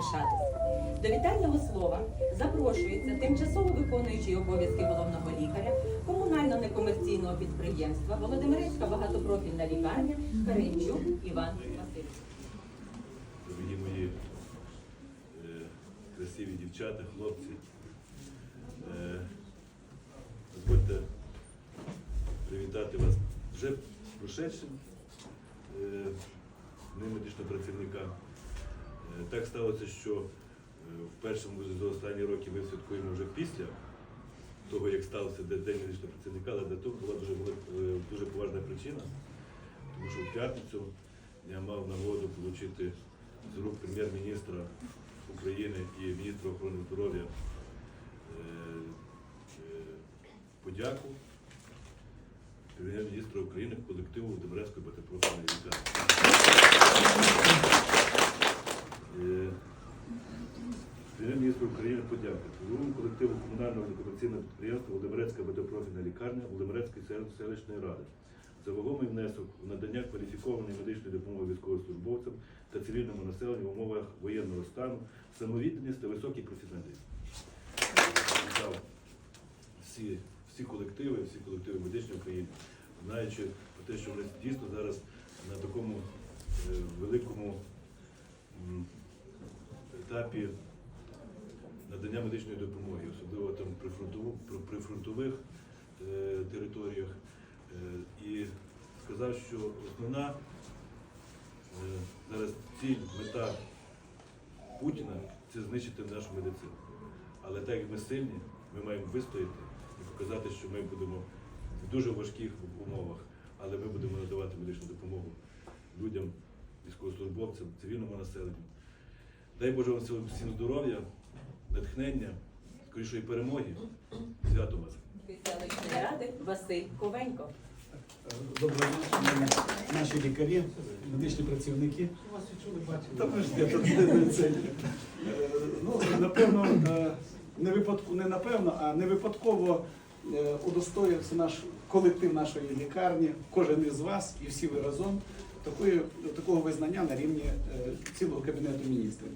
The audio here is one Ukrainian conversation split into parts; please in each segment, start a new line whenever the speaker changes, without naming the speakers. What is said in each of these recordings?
пишатися. До вітального слова запрошується тимчасово виконуючий обов'язки головного лікаря комунально-некомерційного підприємства Володимирецька багатопрофільна лікарня Каринчук Іван Васильович.
Дорогі мої е, красиві дівчата, хлопці. Е, дозвольте привітати вас вже прошедшим е, Днем медичного працівника. Е, так сталося, що е, в першому за останні роки ми святкуємо вже після того, як стався День медичного працівника, але для того була дуже, е, дуже поважна причина, тому що в п'ятницю я мав нагоду отримати з рук прем'єр-міністра України і міністра охорони здоров'я е, е, подяку прем'єр-міністра України колективу Володимирецької багатопрофільної лікарні. Е, Прем'єр-міністру України подяка. Головному колективу комунального некомерційного підприємства Володимирецька водопрофільна лікарня Володимирецької селищної ради за вагомий внесок в надання кваліфікованої медичної допомоги військовослужбовцям та цивільному населенню в умовах воєнного стану, самовідданість та високий професіоналізм. Всі, всі колективи, всі колективи медичної України, знаючи про те, що ми дійсно зараз на такому е, великому етапі надання медичної допомоги, особливо там при, фронтову, при, при фронтових е, територіях. Е, і сказав, що основна е, зараз ціль, мета Путіна це знищити нашу медицину. Але так як ми сильні, ми маємо вистояти і показати, що ми будемо в дуже важких умовах, але ми будемо надавати медичну допомогу людям, військовослужбовцям, цивільному населенню. Дай Боже вам всім всім здоров'я, натхнення, скорішої перемоги. Свято вас!
селищної ради Василь Ковенько.
Доброго дня, наші лікарі, медичні працівники. Та ми ж де тут це. Ну, напевно, е, не випадку, не напевно, а не випадково е, удостоївся наш колектив нашої лікарні, кожен із вас і всі ви разом такої, такого визнання на рівні е, цілого кабінету міністрів.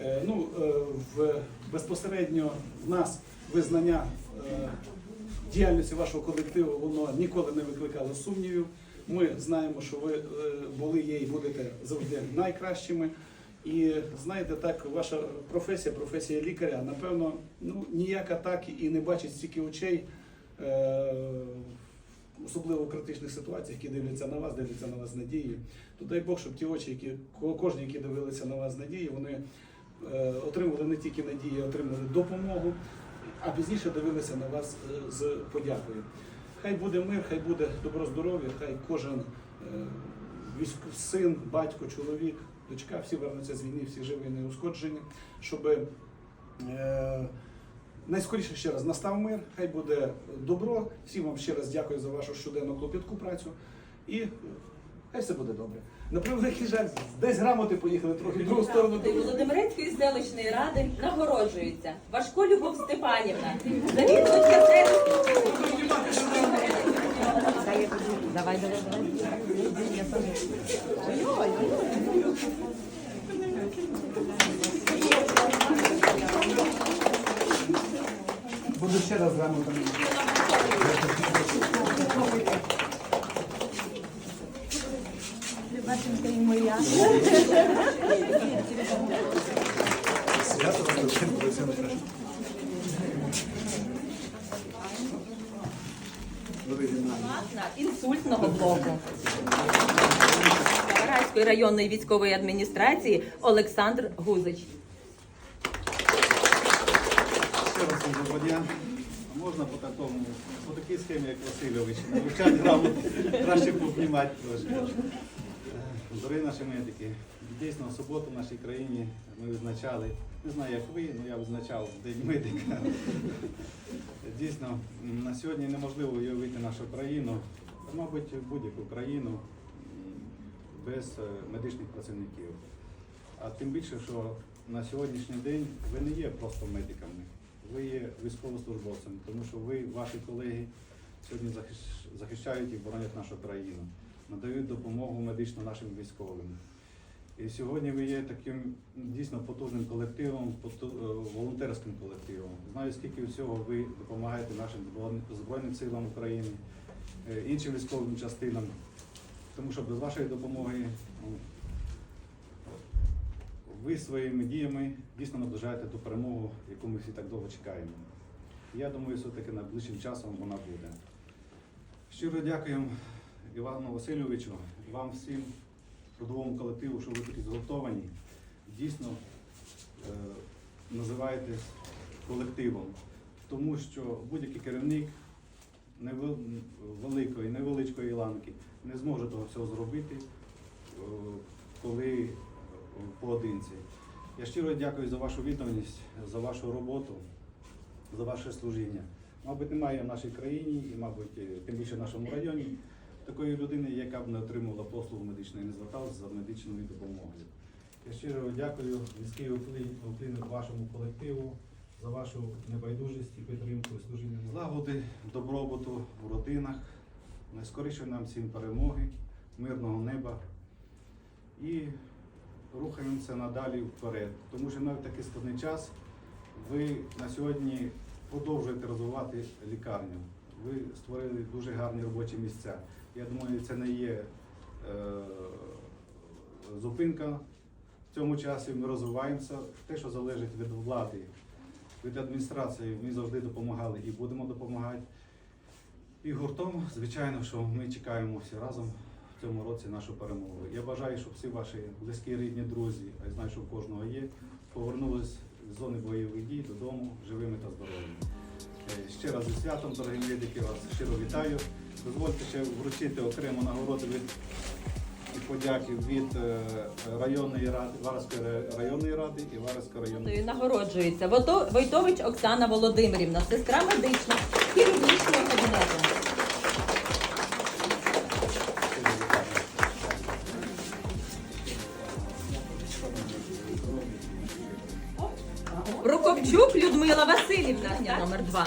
Е, Ну, е, в безпосередньо в нас визнання. діяльності вашого колективу воно ніколи не викликало сумнівів. Ми знаємо, що ви були, є і будете завжди найкращими. І знаєте, так, ваша професія, професія лікаря, напевно, ну ніяка так і не бачить стільки очей, особливо в критичних ситуаціях, які дивляться на вас, дивляться на вас з надією. То дай Бог, щоб ті очі, які ко- кожні, які дивилися на вас з надією, вони е, отримували не тільки надію, отримали допомогу, а пізніше дивилися на вас е, з подякою. Хай буде мир, хай буде добро здоров'я, хай кожен е, військ, син, батько, чоловік, дочка, всі вернуться з війни, всі живі і неушкоджені, щоб найскоріше ще раз настав мир, хай буде добро. Всім вам ще раз дякую за вашу щоденну клопітку працю і хай все буде добре. На превеликий жаль, десь грамоти поїхали трохи в другу сторону.
Володимирецької селищної ради нагороджується Важко Любов Степанівна. Завідувач Давай, давай, давай.
Буду ще раз грамотами.
Баченька і моя.
Свято
інсультного блоку. Карайської районної військової адміністрації Олександр Гузич.
Ще раз всім доброго дня. Можна по такому, по такій схемі, як Васильович, навчати грамоти, краще познімати трошки. Е, Дорогі наші медики, дійсно, в суботу в нашій країні ми визначали, не знаю як ви, але я визначав День медика. Дійсно, на сьогодні неможливо уявити нашу країну, мабуть, будь-яку країну без е, медичних працівників. А тим більше, що на сьогоднішній день ви не є просто медиками, ви є військовослужбовцями, тому що ви, ваші колеги, сьогодні захищають і боронять нашу країну, надають допомогу медично нашим військовим. І сьогодні ви є таким дійсно потужним колективом, е, волонтерським колективом. Знаю, скільки всього ви допомагаєте нашим Збройним- Збройним силам України, е, іншим військовим частинам. Тому що без вашої допомоги ну, ви своїми діями дійсно наближаєте ту перемогу, яку ми всі так довго чекаємо. Я думаю, все-таки найближчим часом вона буде. Щиро дякуємо Івану Васильовичу, вам всім трудовому колективу, що ви такі згуртовані. Дійсно е, називаєтесь колективом, тому що будь-який керівник великої, невеличкої ланки не зможе того всього зробити, е, коли поодинці. Я щиро дякую за вашу відданість, за вашу роботу, за ваше служіння. Мабуть, немає в нашій країні і, мабуть, е, тим більше в нашому районі такої людини, яка б не отримувала послугу медичної, не зверталася за медичною допомогою. Я щиро дякую низький уклін уклін вашому колективу за вашу небайдужість і підтримку служіння. Злагоди, добробуту в родинах, найскоріше нам всім перемоги, мирного неба і рухаємося надалі вперед. Тому що навіть такий складний час ви на сьогодні продовжуєте розвивати лікарню. Ви створили дуже гарні робочі місця. Я думаю, це не є е, зупинка в цьому часі. Ми розвиваємося. Те, що залежить від влади, від адміністрації, ми завжди допомагали і будемо допомагати. І гуртом, звичайно, що ми чекаємо всі разом цьому році нашу перемогу. Я бажаю, щоб всі ваші близькі, рідні, друзі, а я знаю, що у кожного є, повернулись з зони бойових дій додому живими та здоровими. Е, Ще раз зі святом, дорогі медики, вас щиро вітаю. Дозвольте ще вручити окрему нагороду від і подяки від е, районної ради, Вараської районної ради і Вараської районної.
Нагороджується Вото- Войтович Оксана Володимирівна, сестра медична хірургічного кабінету. Прокопчук Людмила Васильівна, номер два.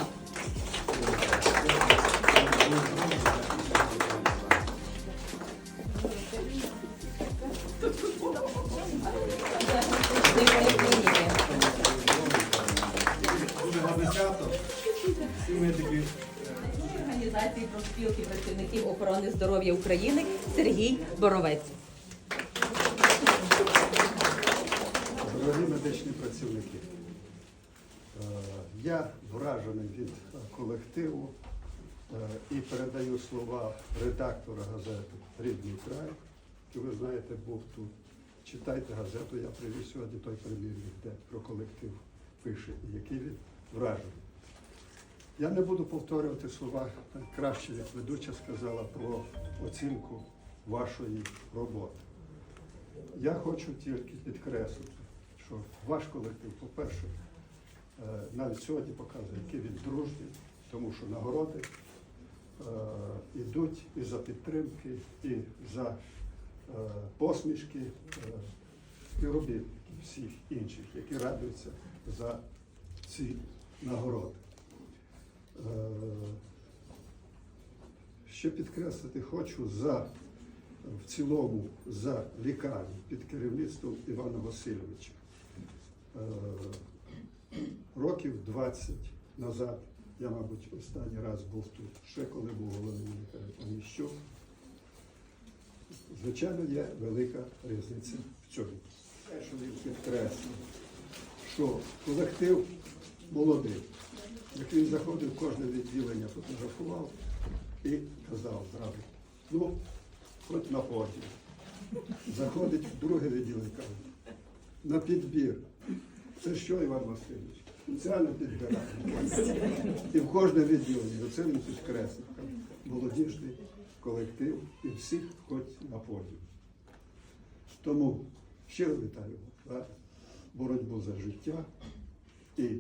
Дуже гарне свято. Всі медики
Організації профспілки працівників охорони здоров'я України Сергій Боровець.
Дорогі медичні працівники, я вражений від е, колективу е, і передаю слова редактора газети Рідний край, який, ви знаєте, був тут. Читайте газету, я привіз сьогодні той примірник, де про колектив пише, і який він вражений. Я не буду повторювати слова краще, як ведуча сказала про оцінку вашої роботи. Я хочу тільки підкреслити, що ваш колектив, по-перше, е, навіть сьогодні показує, який він дружній, тому що нагороди е, йдуть і за підтримки, і за е, посмішки е, співробітників всіх інших, які радуються за ці нагороди. Е, Ще підкреслити хочу за в цілому за лікарню під керівництвом Івана Васильовича. Років 20 назад, я, мабуть, останній раз був тут, ще коли був головним лікарем Оніщук. Звичайно, є велика різниця в цьому. Те, що він підкреслив, що колектив молодий. Як він заходив кожне відділення, фотографував і казав зразу, ну, хоч на ході. Заходить в друге відділення, на підбір. Це що, Іван Васильович? Спеціально підбирає. І в кожне відділення. Оце він підкреслив. Молодіжний колектив і всіх хоч на подіум. Тому щиро вітаю за боротьбу за життя і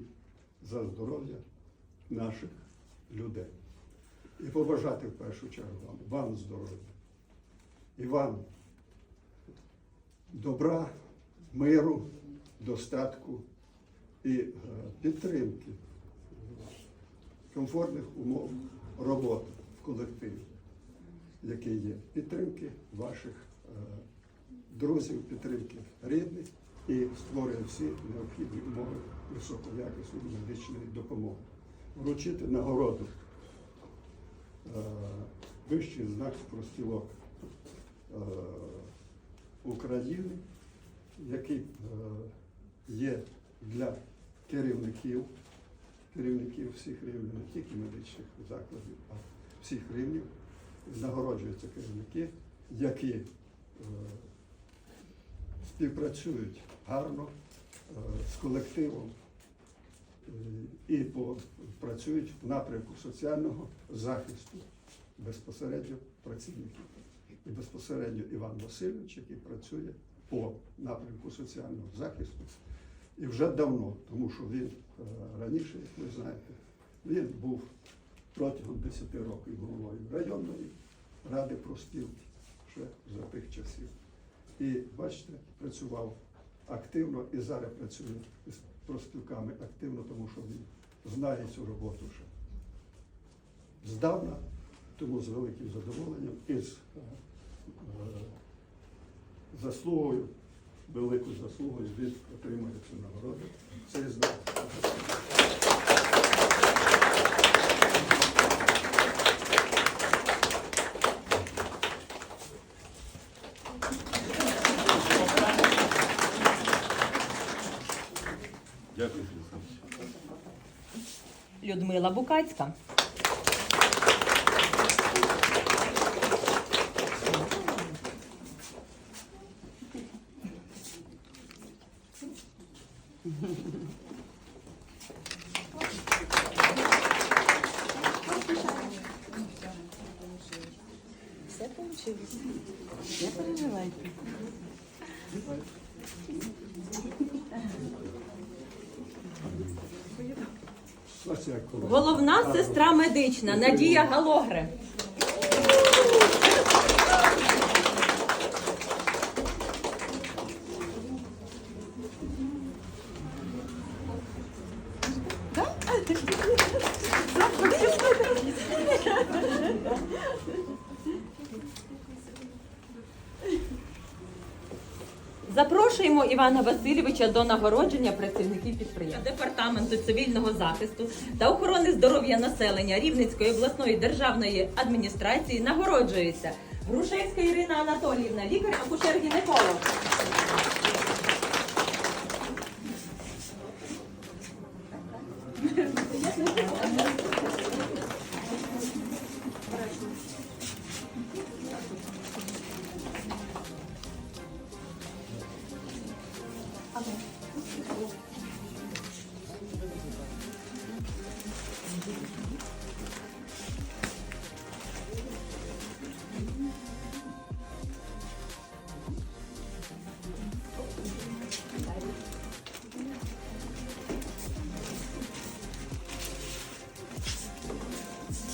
за здоров'я наших людей. І побажати в першу чергу вам, вам здоров'я. І вам добра, миру, достатку і е, підтримки, комфортних умов роботи в колективі, який є, підтримки ваших е, друзів, підтримки рідних і створює всі необхідні умови високоякісної медичної допомоги. Вручити нагороду е, вищий знак профспілок е, України, який є для керівників, керівників всіх рівнів, не тільки медичних закладів, а всіх рівнів. Нагороджуються керівники, які е, співпрацюють гарно е, з колективом е, і по- працюють в напрямку соціального захисту безпосередньо працівників. І безпосередньо Іван Васильович, який працює по напрямку соціального захисту. І вже давно, тому що він е, раніше, як ви знаєте, він був протягом 10 років головою районної ради профспілки ще за тих часів. І бачите, працював активно і зараз працює з профспілками активно, тому що він знає цю роботу вже здавна, тому з великим задоволенням і з е, е, заслугою, великою заслугою він отримує цю нагороду. Цей знак.
Дякую,
Людмила Букацька.
Все получилось. Не переживайте.
Головна сестра медична Надія Галогре. Запрошуємо Івана Васильовича до нагородження працівників підприємства департаменту цивільного захисту та охорони здоров'я населення Рівненської обласної державної адміністрації нагороджується Грушевська Ірина Анатоліївна, лікар-акушер-гінеколог.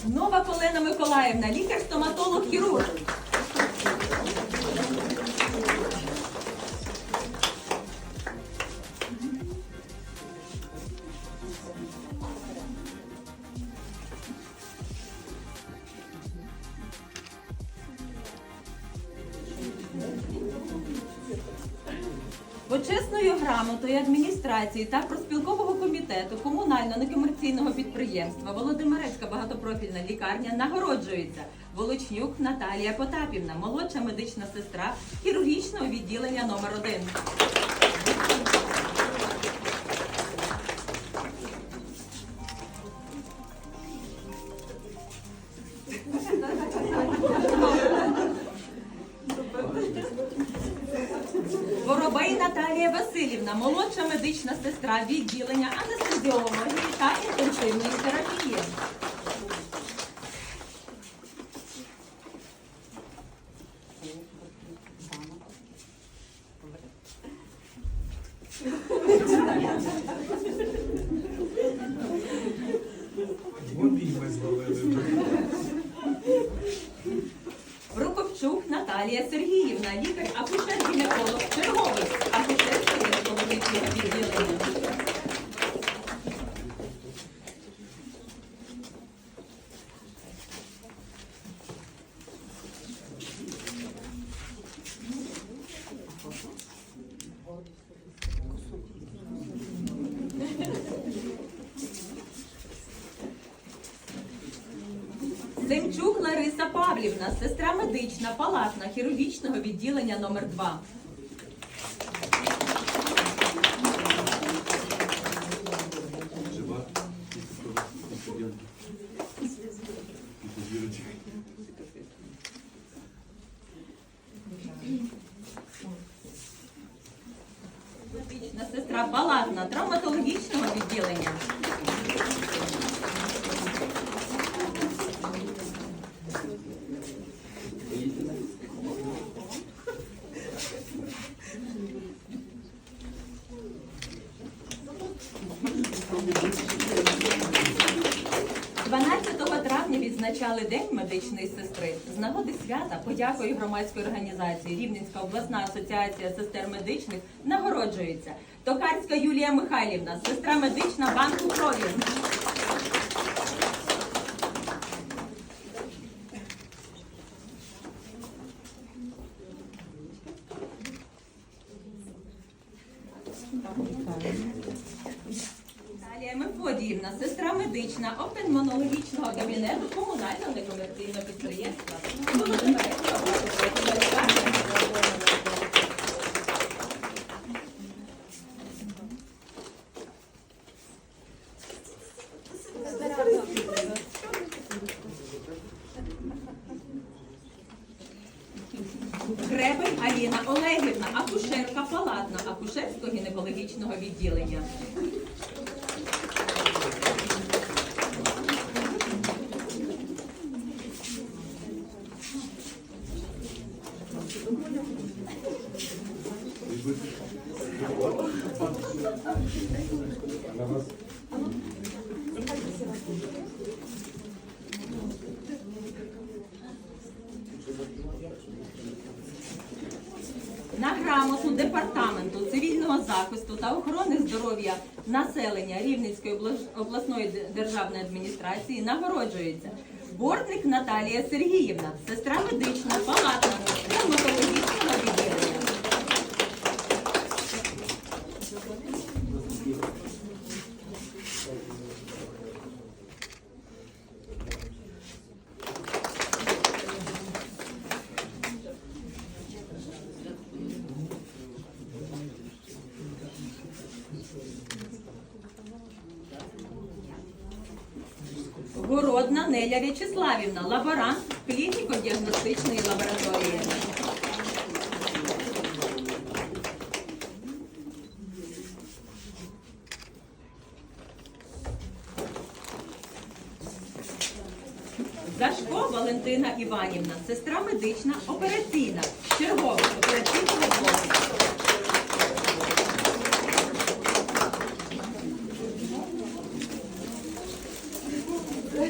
Нова Колена Миколаївна, лікар-стоматолог-хірург. Почесною грамотою адміністрації та проспілкового комітету комунально-некомерційного підприємства Володимирецька багатопрофільна лікарня нагороджується Волочнюк Наталія Потапівна, молодша медична сестра хірургічного відділення номер 1 Воробей Наталія Васильівна, молодша медична сестра відділення анестезіології та інтенсивної терапії.
Обійми зловили.
Прокопчук Наталія Сергіївна, лікар акушер-гінеколог, черговий акушерсько-гінекологічного відділення. Лариса сестра медична, палатна хірургічного відділення номер 2
Жива? Студентки. Вірочка.
Медична сестра палатна травматологічного відділення. – медичної сестри. З нагоди свята подякою громадської організації Рівненська обласна асоціація сестер медичних нагороджується. Токарська Юлія Михайлівна, сестра медична банку крові. Наталія Мефодіївна, сестра медична офтальмонологічного кабінету комунального некомерційного підприємства. Володимирецька обласна лікарня. Гребень Аліна Олегівна, акушерка палатна акушерсько-гінекологічного відділення. Грамоту департаменту цивільного захисту та охорони здоров'я населення Рівненської обла- обласної державної адміністрації нагороджується Бортник Наталія Сергіївна, сестра медична, палатна, травматологічного відділення. Городна Неля В'ячеславівна, лаборант клініко-діагностичної лабораторії. Зашко Валентина Іванівна, сестра медична, операційна.